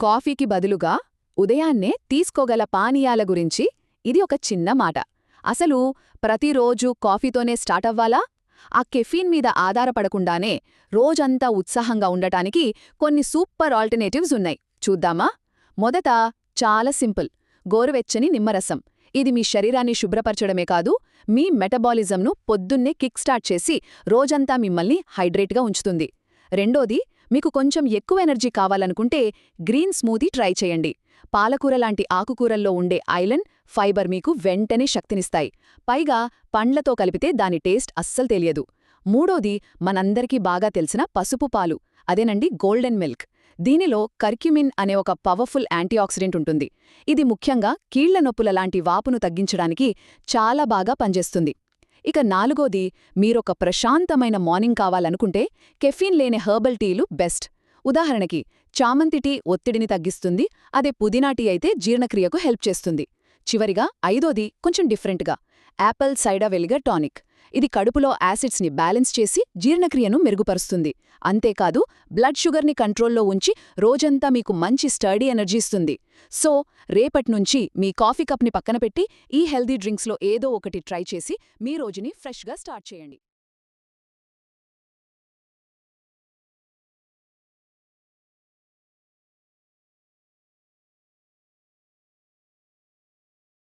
కాఫీకి బదులుగా ఉదయాన్నే తీసుకోగల పానీయాల గురించి ఇది ఒక చిన్న మాట. అసలు ప్రతిరోజు కాఫీతోనే స్టార్ట్ అవ్వాలా? ఆ కెఫీన్ మీద ఆధారపడకుండానే రోజంతా ఉత్సాహంగా ఉండటానికి కొన్ని సూపర్ ఆల్టర్నేటివ్స్ ఉన్నాయి. చూద్దామా? మొదట చాలా సింపుల్ గోరువెచ్చని నిమ్మరసం. ఇది మీ శరీరాన్ని శుభ్రపరచడమే కాదు మీ మెటబాలిజంను పొద్దున్నే కిక్ స్టార్ట్ చేసి రోజంతా మిమ్మల్ని హైడ్రేట్గా ఉంచుతుంది. రెండోది మీకు కొంచెం ఎక్కువ ఎనర్జీ కావాలనుకుంటే గ్రీన్ స్మూతీ ట్రై చేయండి. పాలకూర లాంటి ఆకుకూరల్లో ఉండే ఐలన్ ఫైబర్ మీకు వెంటనే శక్తినిస్తాయి. పైగా పండ్లతో కలిపితే దాని టేస్ట్ అస్సలు తెలియదు. మూడోది మనందరికీ బాగా తెలిసిన పసుపు పాలు అదేనండి గోల్డెన్ మిల్క్. దీనిలో కర్క్యుమిన్ అనే ఒక పవర్ఫుల్ యాంటీఆక్సిడెంట్ ఉంటుంది. ఇది ముఖ్యంగా కీళ్ళ నొప్పుల లాంటి వాపును తగ్గించడానికి చాలా బాగా పనిచేస్తుంది. ఇక నాలుగోది మీరొక ప్రశాంతమైన మార్నింగ్ కావాలనుకుంటే కెఫీన్ లేని హెర్బల్ టీలు బెస్ట్. ఉదాహరణకి చామంతి టీ ఒత్తిడిని తగ్గిస్తుంది అదే పుదీనా టీ అయితే జీర్ణక్రియకు హెల్ప్ చేస్తుంది. చివరిగా ఐదోది కొంచెం డిఫరెంట్గా యాపిల్ సైడా వెలిగర్ టానిక్. ఇది కడుపులో యాసిడ్స్ని బ్యాలెన్స్ చేసి జీర్ణక్రియను మెరుగుపరుస్తుంది. అంతేకాదు బ్లడ్ షుగర్ని కంట్రోల్లో ఉంచి రోజంతా మీకు మంచి స్టడీ ఎనర్జీ ఇస్తుంది. సో రేపట్నుంచి మీ కాఫీ కప్ని పక్కన పెట్టి ఈ హెల్దీ డ్రింక్స్లో ఏదో ఒకటి ట్రై చేసి మీ రోజుని ఫ్రెష్గా స్టార్ట్ చేయండి.